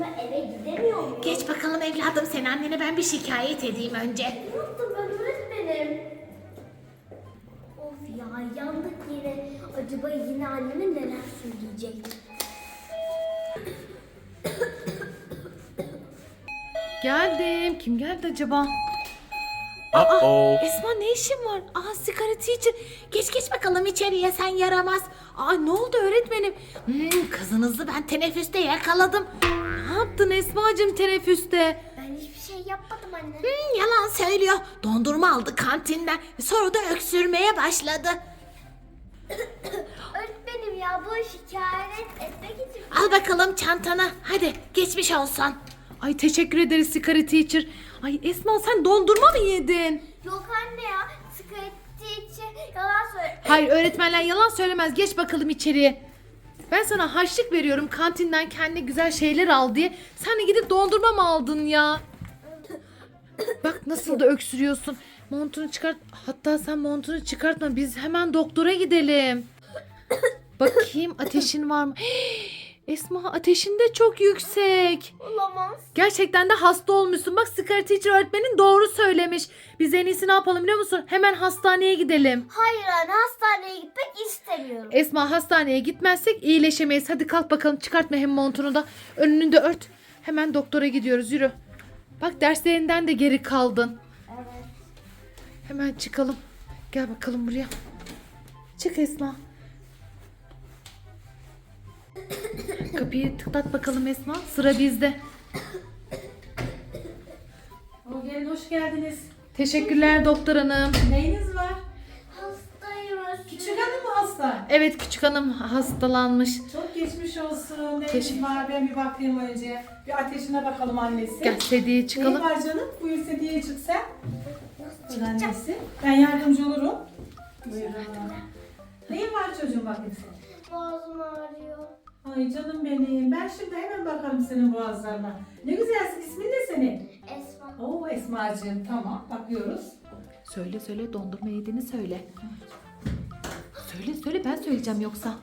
başıma eve gidemiyor muyum? Geç bakalım evladım sen annene ben bir şikayet edeyim önce. Ne yaptım ben öğretmenim? Of ya yandık yine. Acaba yine anneme neler söyleyecek? Geldim. Kim geldi acaba? Uh-oh. Esma ne işin var? Aa sigara teacher. Geç geç bakalım içeriye sen yaramaz. Aa ne oldu öğretmenim? Hmm, kızınızı ben teneffüste yakaladım. Yaptın Esma'cığım teneffüste? Ben hiçbir şey yapmadım anne. Hmm, yalan söylüyor. Dondurma aldı kantinden. Sonra da öksürmeye başladı. Öğretmenim ya bu şikayet etmek için. Al bakalım çantana. Hadi geçmiş olsun. Ay teşekkür ederiz sigara teacher. Ay Esma sen dondurma mı yedin? Yok anne ya şikayet için yalan söyle. Hayır öğretmenler yalan söylemez. Geç bakalım içeriye. Ben sana harçlık veriyorum kantinden kendine güzel şeyler al diye. Sen de gidip dondurma mı aldın ya? Bak nasıl da öksürüyorsun. Montunu çıkart. Hatta sen montunu çıkartma. Biz hemen doktora gidelim. Bakayım ateşin var mı? Esma ateşin de çok yüksek. Olamaz. Gerçekten de hasta olmuşsun. Bak sigara teacher öğretmenin doğru söylemiş. Biz en iyisi ne yapalım biliyor musun? Hemen hastaneye gidelim. Hayır anne hastaneye gitmek istemiyorum. Esma hastaneye gitmezsek iyileşemeyiz. Hadi kalk bakalım çıkartma hem montunu da. Önünü de ört. Hemen doktora gidiyoruz yürü. Bak derslerinden de geri kaldın. Evet. Hemen çıkalım. Gel bakalım buraya. Çık Esma. Kapıyı tıklat bakalım Esma. Sıra bizde. O gelin hoş geldiniz. Teşekkürler doktor hanım. Neyiniz var? Hastayım. Küçük hanım mı hasta? Evet küçük hanım hastalanmış. Çok geçmiş olsun. Neyiniz Teşekkür- var? Ben bir bakayım önce. Bir ateşine bakalım annesi. Gel sediye çıkalım. Neyin var canım? Buyur sediye çık sen. Buyur annesi. Ben yardımcı olurum. Buyurun. Neyin var çocuğum bakayım sen? Boğazım ağrıyor. Ay canım benim. Ben şimdi hemen bakarım senin boğazlarına. Ne güzelsin. İsmin ne senin? Esma. Oo Esma'cığım. Tamam. Bakıyoruz. Söyle söyle dondurma yediğini söyle. Söyle söyle ben söyleyeceğim yoksa.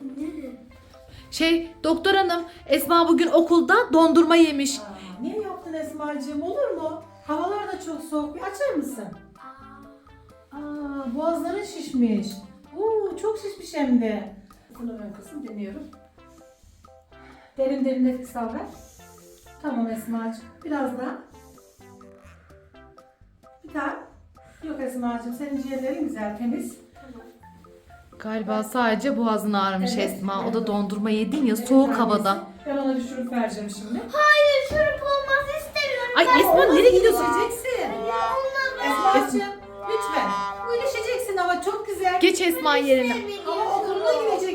Şey doktor hanım Esma bugün okulda dondurma yemiş. Aa, niye yaptın Esma'cığım? Olur mu? Havalar da çok soğuk. Bir açar mısın? Aa, Aa, boğazların şişmiş. Oo, çok şişmiş hem de. Bunu ön kısım deniyorum. Derin derin nefes al ver. Tamam Esma'cığım. Biraz daha. Bir daha. Yok Esma'cığım senin ciğerlerin güzel temiz. Galiba sadece boğazın ağrımış Evet, Esma. O evet. da dondurma yedin ya Evet, soğuk annesi. havada. Ben ona bir şurup vereceğim şimdi. Hayır şurup olmaz istemiyorum. Ay Ben- Esma nereye gidiyorsun? İyileşeceksin. Esma'cığım lütfen. İyileşeceksin ama çok güzel. Geç Esma yerine. Ama okuluna gideceksin.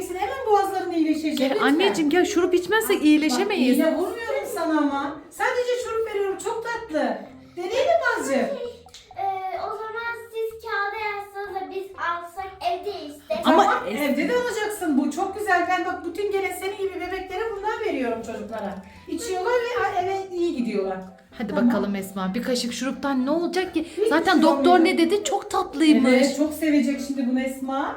Boğazların iyileşecek. Gel lütfen. anneciğim gel şurup içmezsek Bak, iyileşemeyiz. iğne vurmuyorum sana ama. Sadece şurup veriyorum. Çok tatlı. Deneyelim azıcık. Ee, o zaman siz kağıda yazsanız da biz alsak evde işte. Ama Tamam, evde de olacaksın. Bu çok güzel. Ben bak bütün gelen senin gibi bebeklere bundan veriyorum çocuklara. İçiyorlar ve eve iyi gidiyorlar. Hadi Tamam. bakalım Esma. Bir kaşık şuruptan ne olacak ki? Hiç Zaten şey doktor olmuyor. ne dedi? Çok tatlıymış. Evet, çok sevecek şimdi bunu Esma.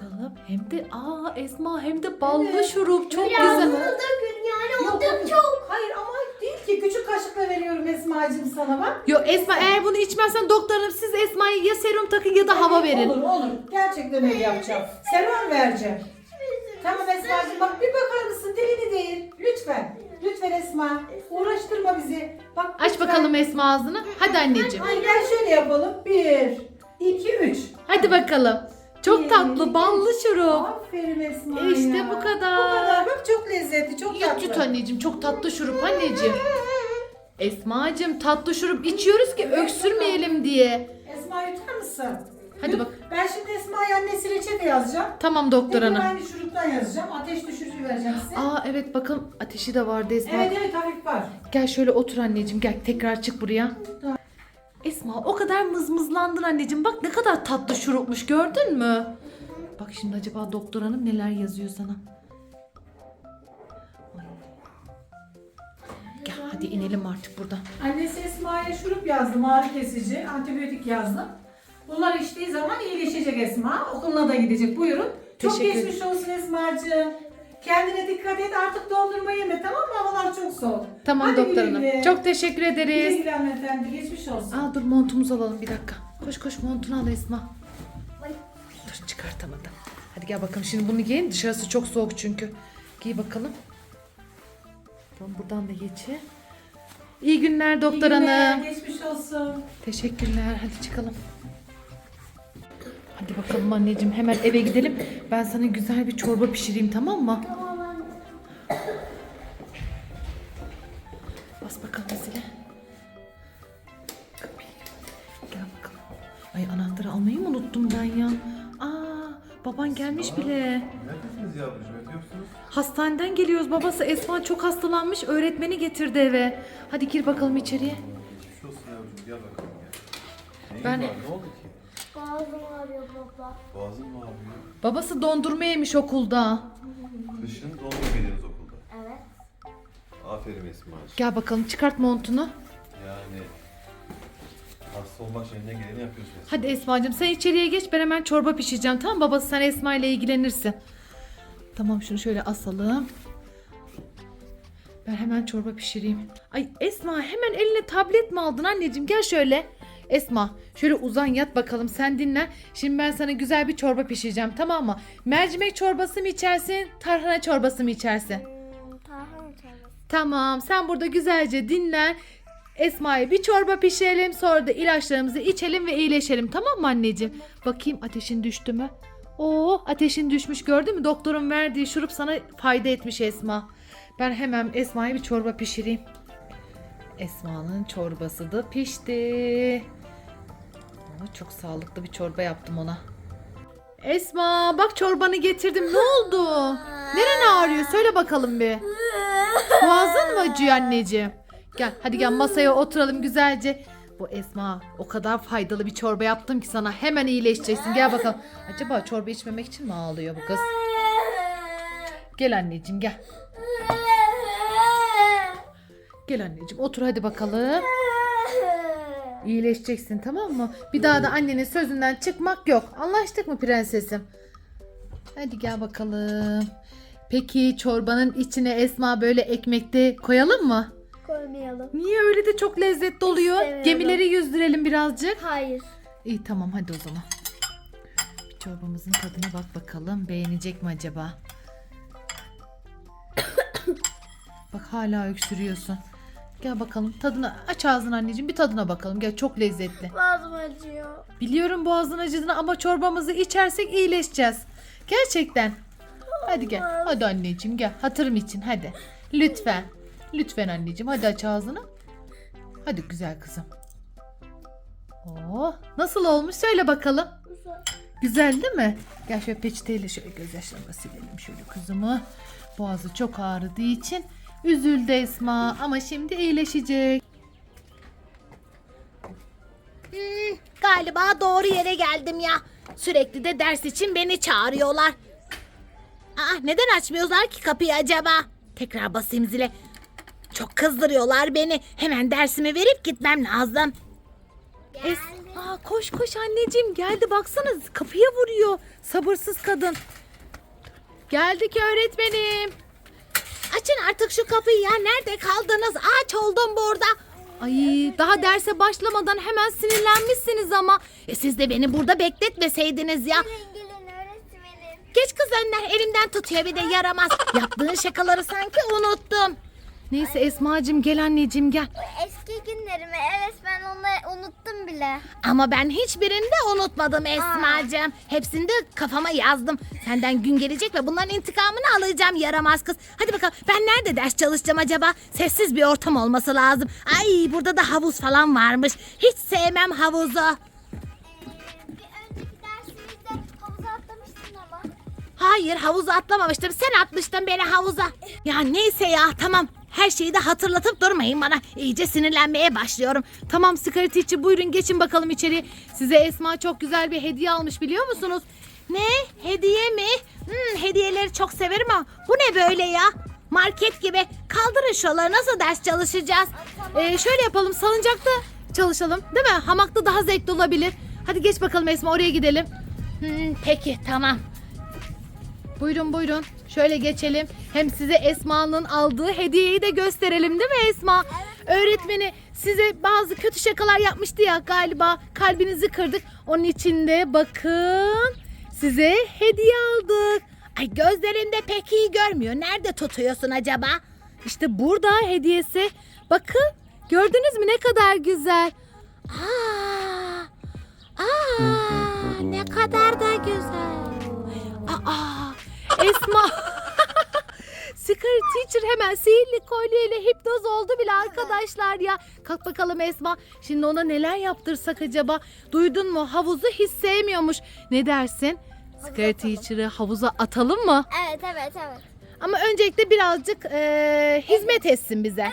Bakalım hem de aa Esma hem de ballı Evet. şurup çok Biraz güzel. da gün yani Yok, o da çok. Hayır ama değil ki. Küçük kaşıkla veriyorum Esma'cığım sana bak. Yo Esma eğer bunu içmezsen doktorum siz Esma'ya ya serum takın ya da hava verin. Olur olur. Gerçekten öyle yapacağım. Serum vereceğim. Tamam Esma'cığım bak bir bakar mısın dilini değil. Lütfen. Lütfen Esma. Uğraştırma bizi. Bak Aç lütfen. bakalım Esma ağzını. Hadi anneciğim. Ay gel şöyle yapalım. Bir, iki, üç. Hadi bakalım. Çok Bir, tatlı ballı şurup. Aferin Esma İşte ya. bu kadar. Bu kadar. Bak çok lezzetli, çok Yut tatlı. yut anneciğim çok tatlı şurup anneciğim. Esma'cığım tatlı şurup içiyoruz ki öksürmeyelim diye. Esma yutar mısın? Hadi Yut. bak. Ben şimdi Esma'ya annesi reçete yazacağım. Tamam doktor Tekrar hanım. aynı şuruptan yazacağım. Ateş düşürücü vereceğim size. Aa evet bakın ateşi de vardı Esma. Evet evet hafif var. Gel şöyle otur anneciğim gel tekrar çık buraya. Tamam. Esma o kadar mızmızlandın anneciğim. Bak ne kadar tatlı şurupmuş gördün mü? Bak şimdi acaba doktor hanım neler yazıyor sana. Ay. Gel hadi inelim artık buradan. Annesi Esma'ya şurup yazdım, ağrı kesici, antibiyotik yazdım. Bunlar içtiği zaman iyileşecek Esma. Okuluna da gidecek. Buyurun. Çok Teşekkür geçmiş olsun Esma'cığım. Kendine dikkat et artık dondurma yeme tamam mı? Havalar çok soğuk. Tamam Hadi doktor güle hanım. güle. Çok teşekkür Güle ederiz. güle hanımefendi geçmiş olsun. Aa dur montumuzu alalım bir dakika. Koş koş montunu al Esma. Ay. Dur çıkartamadım. Hadi gel bakalım şimdi bunu giyin. Dışarısı çok soğuk çünkü. Giy bakalım. Tamam buradan da geçi. İyi günler doktor İyi günler, hanım. Geçmiş olsun. Teşekkürler. Hadi çıkalım. Hadi bakalım anneciğim hemen eve gidelim. Ben sana güzel bir çorba pişireyim tamam mı? Tamam anne. Bas bakalım zile. Kapıyı. Gel bakalım. Ay anahtarı almayı mı unuttum ben ya? Aa baban gelmiş bile. Neredesiniz yavrucuğum? Öpüyorsunuz. Hastaneden geliyoruz. Babası Esma çok hastalanmış. Öğretmeni getirdi eve. Hadi gir bakalım içeriye. Geçmiş olsun yavrucuğum. Gel bakalım. Neyin Ben- var? Ne oldu ki? Boğazım ağrıyor baba. Boğazın mı ağrıyor? Babası dondurma yemiş okulda. Kışın dondurma yediniz okulda. Evet. Aferin Esma'cığım. Gel bakalım çıkart montunu. Yani hasta olmak için elinden geleni yapıyorsun Esma. Hadi Esma'cığım sen içeriye geç. Ben hemen çorba pişireceğim. Tamam mı? babası sen Esma ile ilgilenirsin. Tamam şunu şöyle asalım. Ben hemen çorba pişireyim. Ay Esma hemen eline tablet mi aldın anneciğim? Gel şöyle. Esma şöyle uzan yat bakalım sen dinlen. Şimdi ben sana güzel bir çorba pişireceğim tamam mı? Mercimek çorbası mı içersin? Tarhana çorbası mı içersin? Tarhana çorbası. Tamam sen burada güzelce dinlen. Esma'ya bir çorba pişirelim sonra da ilaçlarımızı içelim ve iyileşelim tamam mı anneciğim? Bakayım ateşin düştü mü? Oo ateşin düşmüş gördün mü? Doktorun verdiği şurup sana fayda etmiş Esma. Ben hemen Esma'ya bir çorba pişireyim. Esma'nın çorbası da pişti. Aa, çok sağlıklı bir çorba yaptım ona. Esma bak çorbanı getirdim. Ne oldu? Neren ağrıyor? Söyle bakalım bir. Boğazın mı acıyor anneciğim? Gel hadi gel masaya oturalım güzelce. Bu Esma o kadar faydalı bir çorba yaptım ki sana hemen iyileşeceksin. Gel bakalım. Acaba çorba içmemek için mi ağlıyor bu kız? Gel anneciğim gel. Gel anneciğim otur hadi bakalım. İyileşeceksin tamam mı? Bir daha da annenin sözünden çıkmak yok. Anlaştık mı prensesim? Hadi gel bakalım. Peki çorbanın içine Esma böyle ekmekte koyalım mı? Koymayalım. Niye öyle de çok lezzetli oluyor? İstemiyorum. Gemileri yüzdürelim birazcık. Hayır. İyi tamam hadi o zaman. Bir çorbamızın tadına bak bakalım. Beğenecek mi acaba? bak hala öksürüyorsun. Gel bakalım tadına aç ağzını anneciğim bir tadına bakalım. Gel çok lezzetli. Boğazım acıyor. Biliyorum boğazın acıdığını ama çorbamızı içersek iyileşeceğiz. Gerçekten. Hadi gel. Hadi anneciğim gel. Hatırım için hadi. Lütfen. Lütfen anneciğim hadi aç ağzını. Hadi güzel kızım. Oo, nasıl olmuş söyle bakalım. Güzel değil mi? Gel şöyle peçeteyle şöyle gözyaşlarını silelim şöyle kızımı. Boğazı çok ağrıdığı için üzüldü Esma ama şimdi iyileşecek. Hmm, galiba doğru yere geldim ya. Sürekli de ders için beni çağırıyorlar. Aa, neden açmıyorlar ki kapıyı acaba? Tekrar basayım zile. Çok kızdırıyorlar beni. Hemen dersimi verip gitmem lazım. Es Aa, koş koş anneciğim geldi baksana kapıya vuruyor. Sabırsız kadın. Geldik öğretmenim. Açın artık şu kapıyı ya. Nerede kaldınız? Aç oldum burada. Ay daha derse başlamadan hemen sinirlenmişsiniz ama. E siz de beni burada bekletmeseydiniz ya. Gelin gelin öğretmenim. Geç kız önden elimden tutuyor bir de yaramaz. Yaptığın şakaları sanki unuttum. Neyse Esma'cığım gel anneciğim gel. Eski günlerimi evet ben onları unuttum bile. Ama ben hiçbirini de unutmadım Esma'cığım. Hepsini de kafama yazdım. Senden gün gelecek ve bunların intikamını alacağım yaramaz kız. Hadi bakalım ben nerede ders çalışacağım acaba? Sessiz bir ortam olması lazım. Ay burada da havuz falan varmış. Hiç sevmem havuzu. Bir önceki dersimizde havuza atlamıştın ama. Hayır havuza atlamamıştım. Sen atmıştın beni havuza. Ya neyse ya tamam. Her şeyi de hatırlatıp durmayın bana. İyice sinirlenmeye başlıyorum. Tamam Teacher buyurun geçin bakalım içeri. Size Esma çok güzel bir hediye almış biliyor musunuz? Ne? Hediye mi? Hmm, hediyeleri çok severim ama bu ne böyle ya? Market gibi. Kaldırın şuraları nasıl ders çalışacağız? Ee, şöyle yapalım salıncakta çalışalım değil mi? Hamakta daha zevkli olabilir. Hadi geç bakalım Esma oraya gidelim. Hmm, peki tamam. Buyurun buyurun. Şöyle geçelim. Hem size Esma'nın aldığı hediyeyi de gösterelim değil mi Esma? Öğretmeni size bazı kötü şakalar yapmıştı ya galiba. Kalbinizi kırdık. Onun için de bakın size hediye aldık. Ay gözlerinde pek iyi görmüyor. Nerede tutuyorsun acaba? İşte burada hediyesi. Bakın gördünüz mü ne kadar güzel. Aa, aa, ne kadar da Esma. Secret Teacher hemen sihirli kolyeyle hipnoz oldu bile arkadaşlar ya. Kalk bakalım Esma. Şimdi ona neler yaptırsak acaba? Duydun mu? Havuzu hiç sevmiyormuş. Ne dersin? Secret Teacher'ı havuza atalım mı? Evet evet evet. Ama öncelikle birazcık eee, hizmet etsin bize.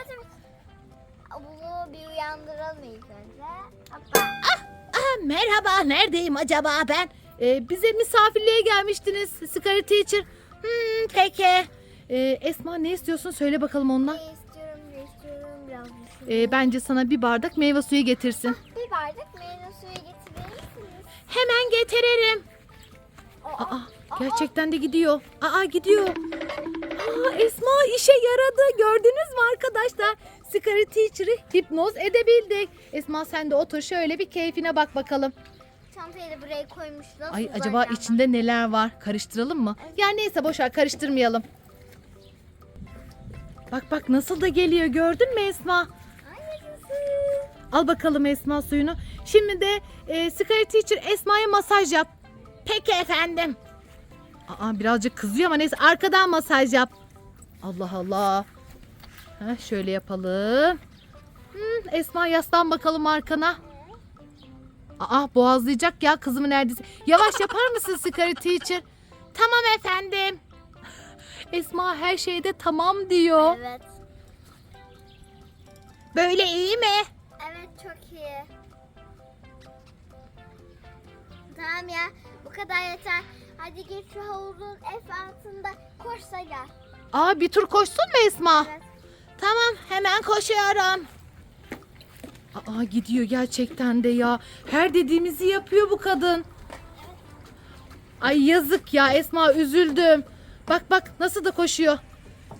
Bunu bir uyandıralım ilk önce. Hoppa. Aa, merhaba, neredeyim acaba ben? Eee, bize misafirliğe gelmiştiniz Secret Teacher. Hmm, peki. Eee, Esma ne istiyorsun? Söyle bakalım onunla. Ne istiyorum ne istiyorum biraz düşün. Eee, bence sana bir bardak meyve suyu getirsin. Bir bardak meyve suyu getirir misiniz? Hemen getiririm. Aa, gerçekten de gidiyor. Aa, gidiyor. Aa, Esma işe yaradı. Gördünüz mü arkadaşlar? Secret Teacher'ı hipnoz edebildik. Esma sen de otur şöyle bir keyfine bak bakalım. Çantayı da buraya koymuş. Nasıl Ay acaba içinde neler var? Karıştıralım mı? Ya neyse boşver karıştırmayalım. Bak bak nasıl da geliyor gördün mü Esma? Al bakalım Esma suyunu. Şimdi de e, Secret Teacher Esma'ya masaj yap. Peki efendim. Aa birazcık kızıyor ama neyse arkadan masaj yap. Allah Allah. Heh, şöyle yapalım. Hmm, Esma yaslan bakalım arkana. Aa boğazlayacak ya kızımı neredeyse. Yavaş yapar mısın Secret Teacher? Tamam efendim. Esma her şeyde tamam diyor. Evet. Böyle iyi mi? Evet çok iyi. Tamam ya bu kadar yeter. Hadi git şu havuzun etrafında koşsa gel. Aa bir tur koşsun mu Esma? Evet. Tamam, hemen koşuyorum. Aa gidiyor gerçekten de ya. Her dediğimizi yapıyor bu kadın. Ay yazık ya Esma üzüldüm. Bak bak nasıl da koşuyor.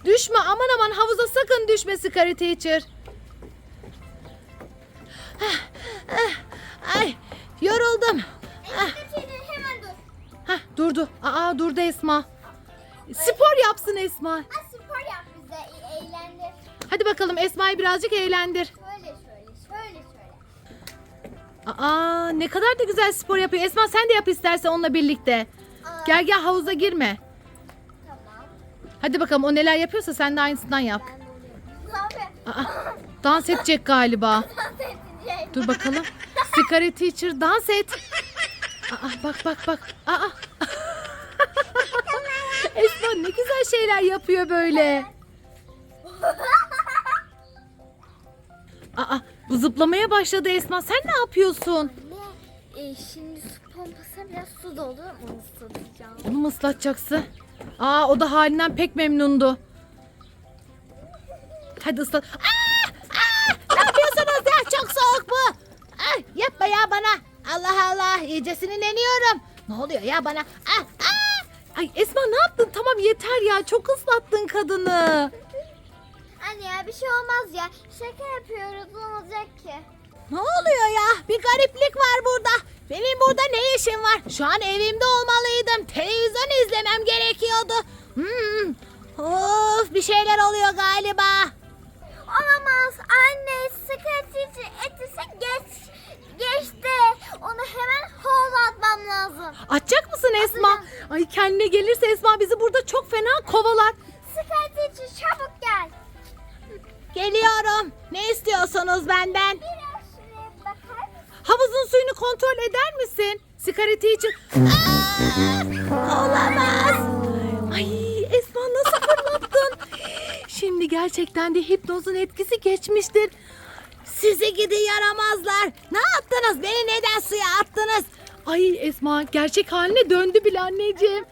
Düşme aman aman havuza sakın düşme Scary Teacher. Ay, yoruldum. Kaçırdın hemen dur. Heh durdu. Aa durdu Esma. Spor yapsın Esma. Ha, spor yap bize e- eğlendir. Hadi bakalım Esma'yı birazcık eğlendir. Aa ne kadar da güzel spor yapıyor. Esma sen de yap istersen onunla birlikte. Aa, Gel gel havuza girme. Tamam. Hadi bakalım o neler yapıyorsa sen de aynısından yap. Ben? Aa, dans edecek galiba. Dans edecek. Dur bakalım. Scary Teacher dans et. Aa, bak bak bak. Aa. Esma ne güzel şeyler yapıyor böyle. Aa, zıplamaya başladı Esma. Sen ne yapıyorsun? Ne? E, şimdi su pompasına biraz su doldur onu ıslatacağım. Onu mu ıslatacaksın? Aa, o da halinden pek memnundu. Hadi ıslat. Aa, aa, ne yapıyorsunuz ya? Çok soğuk bu. Ay, yapma ya bana. Allah Allah, iyice sinirleniyorum. Ne oluyor ya bana? Ah, ah. Ay Esma ne yaptın? Tamam yeter ya. Çok ıslattın kadını. Anne ya bir şey olmaz ya. Şaka yapıyoruz ne olacak ki? Ne oluyor ya? Bir gariplik var burada. Benim burada ne işim var? Şu an evimde olmalıydım. Televizyon izlemem gerekiyordu. Hmm. Of bir şeyler oluyor galiba. Olamaz. Anne sıkıntı etisi geç geçti. Onu hemen havuza atmam lazım. Açacak mısın Esma? Ay kendine gelirse Esma bizi burada çok fena kovalar. Geliyorum. Ne istiyorsunuz benden? Biraz şuraya bakar mısın? Havuzun suyunu kontrol eder misin? Sigareti için. Olamaz. Ay Esma nasıl fırlattın? Şimdi gerçekten de hipnozun etkisi geçmiştir. Sizi gidi yaramazlar. Ne yaptınız? Beni neden suya attınız? Ay Esma gerçek haline döndü bile anneciğim.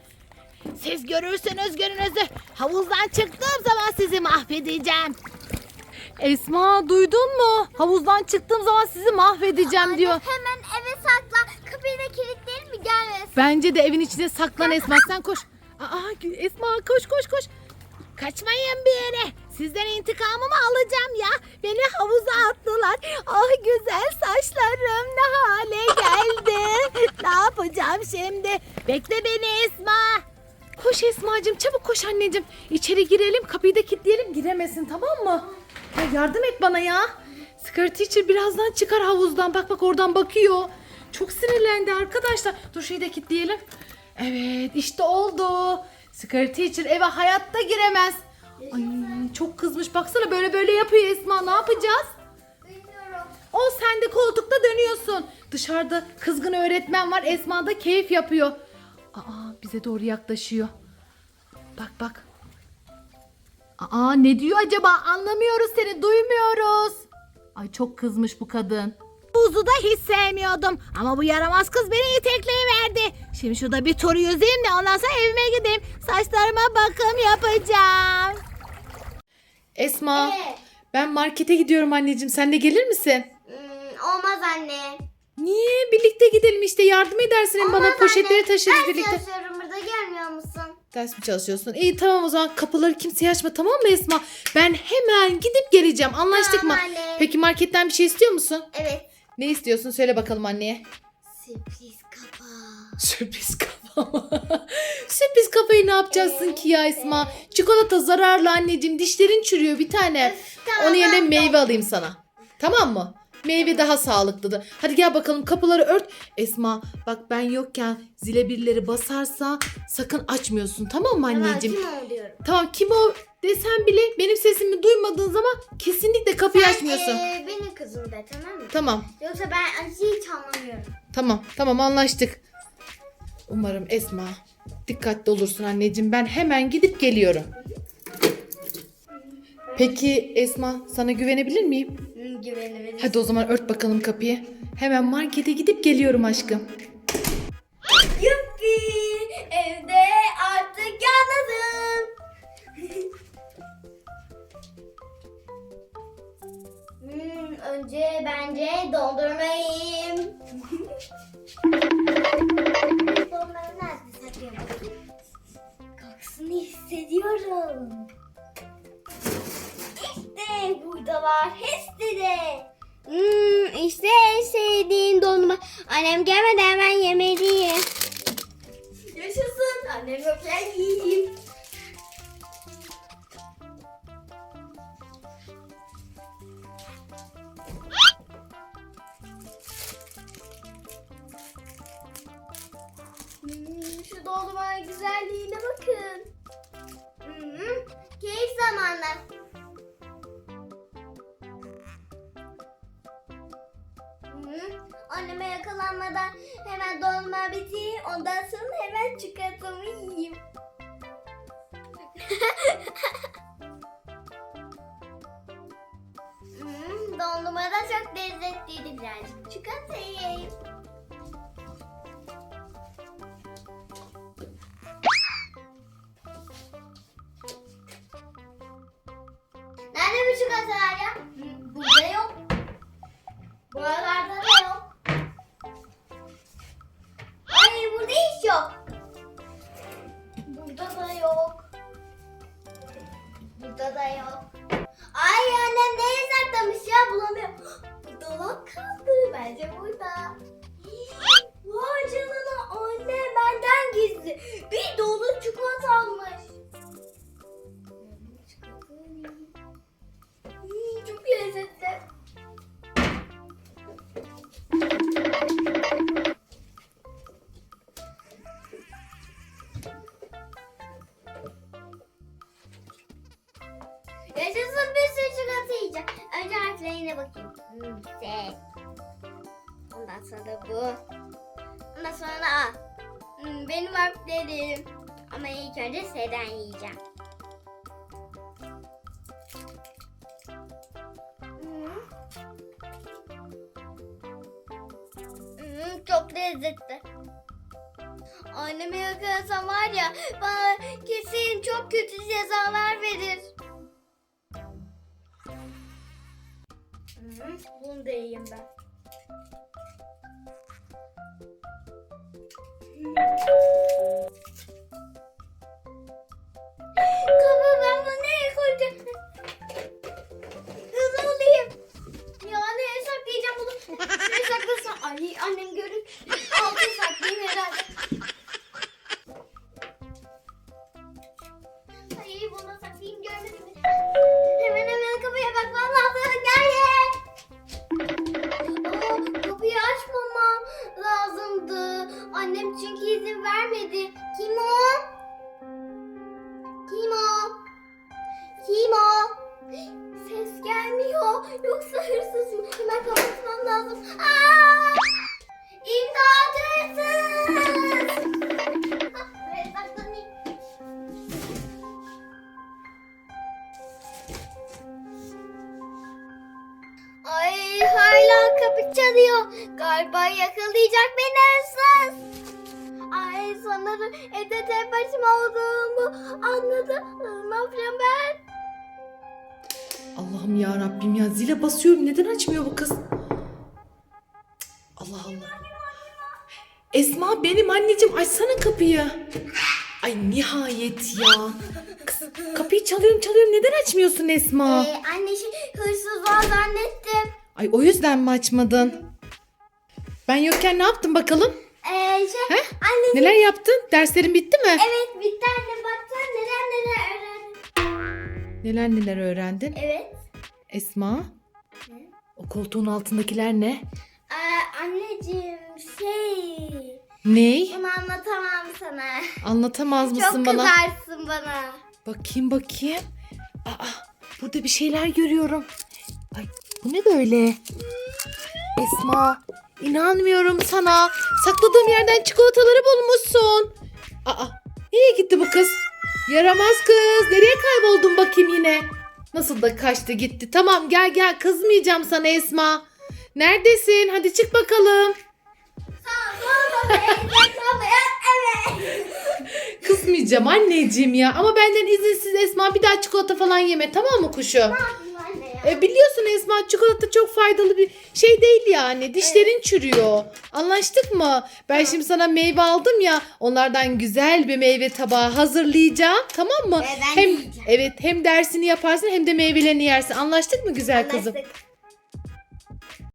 Siz görürsünüz gününüzü. Havuzdan çıktığım zaman sizi mahvedeceğim. Esma duydun mu? Havuzdan çıktığım zaman sizi mahvedeceğim Anne, diyor. Hemen eve saklan. Kapıyı da kilitleyelim mi gelmesin? Bence de evin içine saklan Esma sen koş. Aa Esma koş koş koş. Kaçmayın bir yere. Sizden intikamımı alacağım ya. Beni havuza attılar. Ah güzel saçlarım ne hale geldi. ne yapacağım şimdi? Bekle beni Esma. Koş Esma'cığım çabuk koş anneciğim. İçeri girelim kapıyı da kilitleyelim giremesin tamam mı? Ya yardım et bana ya. Skirt teacher birazdan çıkar havuzdan. Bak bak oradan bakıyor. Çok sinirlendi arkadaşlar. Dur şeyi de kilitleyelim. Evet işte oldu. Skirt teacher eve hayatta giremez. Ay çok kızmış. Baksana böyle böyle yapıyor Esma. Ne yapacağız? Bilmiyorum. O sen de koltukta dönüyorsun. Dışarıda kızgın öğretmen var. Esma da keyif yapıyor. Aa bize doğru yaklaşıyor. Bak bak. Aa ne diyor acaba? Anlamıyoruz seni. Duymuyoruz. Ay çok kızmış bu kadın. Havuzu da hiç sevmiyordum. Ama bu yaramaz kız beni itekleyiverdi. Şimdi şurada bir tur yüzeyim de ondan sonra evime gideyim. Saçlarıma bakım yapacağım. Esma Ee? ben markete gidiyorum anneciğim. Sen de gelir misin? Hmm, olmaz anne. Niye? Birlikte gidelim işte. Yardım edersin hem bana Olmaz poşetleri anne. taşırız ben birlikte. çalışıyorum burada gelmiyor musun? Ders mi çalışıyorsun? İyi tamam o zaman kapıları kimseye açma tamam mı Esma? Ben hemen gidip geleceğim. Anlaştık Tamam mı? anne. Peki marketten bir şey istiyor musun? Evet. Ne istiyorsun? Söyle bakalım anneye. Sürpriz kafa. Sürpriz kafa? Sürpriz kafayı ne yapacaksın ki ya Esma? Çikolata zararlı anneciğim. Dişlerin çürüyor bir tane. Onun yerine meyve alayım sana. Tamam mı? Meyve daha sağlıklıdır. Hadi gel bakalım kapıları ört. Esma bak ben yokken zile birileri basarsa sakın açmıyorsun tamam mı anneciğim? Tamam, kim oluyorum? Tamam kim o desen bile benim sesimi duymadığın zaman kesinlikle kapıyı açmıyorsun. Ee, benim kızım da tamam mı? Tamam Yoksa ben hiç anlamıyorum. tamam tamam anlaştık. Umarım Esma dikkatli olursun anneciğim ben hemen gidip geliyorum. Peki Esma sana güvenebilir miyim? Hmm, güvenemedim. Hadi o zaman ört bakalım kapıyı. Hemen markete gidip geliyorum aşkım. Yuppi! Evde artık yalnızım. hmm, önce bence dondurma yiyeyim. Dondurma nerede saklıyorum? Kokusunu hissediyorum. Buradalar. Hepsi de. Hmm, işte en sevdiğim dondurma. Annem gelmeden hemen yemeliyim. Hmm, bunu da yiyeyim ben. Yoksa hırsızım. Hemen kapatmam lazım. Aa! İmdat hırsız! Ay hala kapı çalıyor. Galiba yakalayacak beni hırsız. Ay sanırım evde tek başıma olduğumu anladı. Ne yapacağım ben? Allah'ım ya Rabbim ya zile basıyorum neden açmıyor bu kız? Allah Allah. Esma benim anneciğim açsana kapıyı. Ay nihayet ya. Kız, kapıyı çalıyorum çalıyorum neden açmıyorsun Esma? Ee, anne şey, hırsız var zannettim. Ay o yüzden mi açmadın? Ben yokken ne yaptın bakalım? Ee, şey, He? anne Neler yaptın? Derslerin bitti mi? evet bitti anne baksana neler neler öğrendim. Neler neler öğrendin? Evet. Esma? Ne? O koltuğun altındakiler ne? Ee, anneciğim şey Ney? bunu anlatamam sana. Anlatamaz mısın Çok bana? kızarsın bana. Bakayım bakayım. Aa, burada bir şeyler görüyorum. Ay, bu ne böyle? Esma, inanmıyorum sana. Sakladığım yerden çikolataları bulmuşsun. Aa, nereye gitti bu kız? Yaramaz kız. Nereye kayboldun bakayım yine? Nasıl da kaçtı gitti. Tamam gel gel kızmayacağım sana Esma. Neredesin? Hadi çık bakalım. Kızmayacağım anneciğim ya. Ama benden izinsiz Esma bir daha çikolata falan yeme tamam mı anne ya. E biliyorsun Esma çikolata çok faydalı bir şey değil yani. Dişlerin çürüyor. Anlaştık mı? Ben şimdi sana meyve aldım ya. Onlardan güzel bir meyve tabağı hazırlayacağım. Tamam mı? Ve ben hem yiyeceğim. evet hem dersini yaparsın hem de meyvelerini yersin. Anlaştık mı güzel kızım? Anlaştık.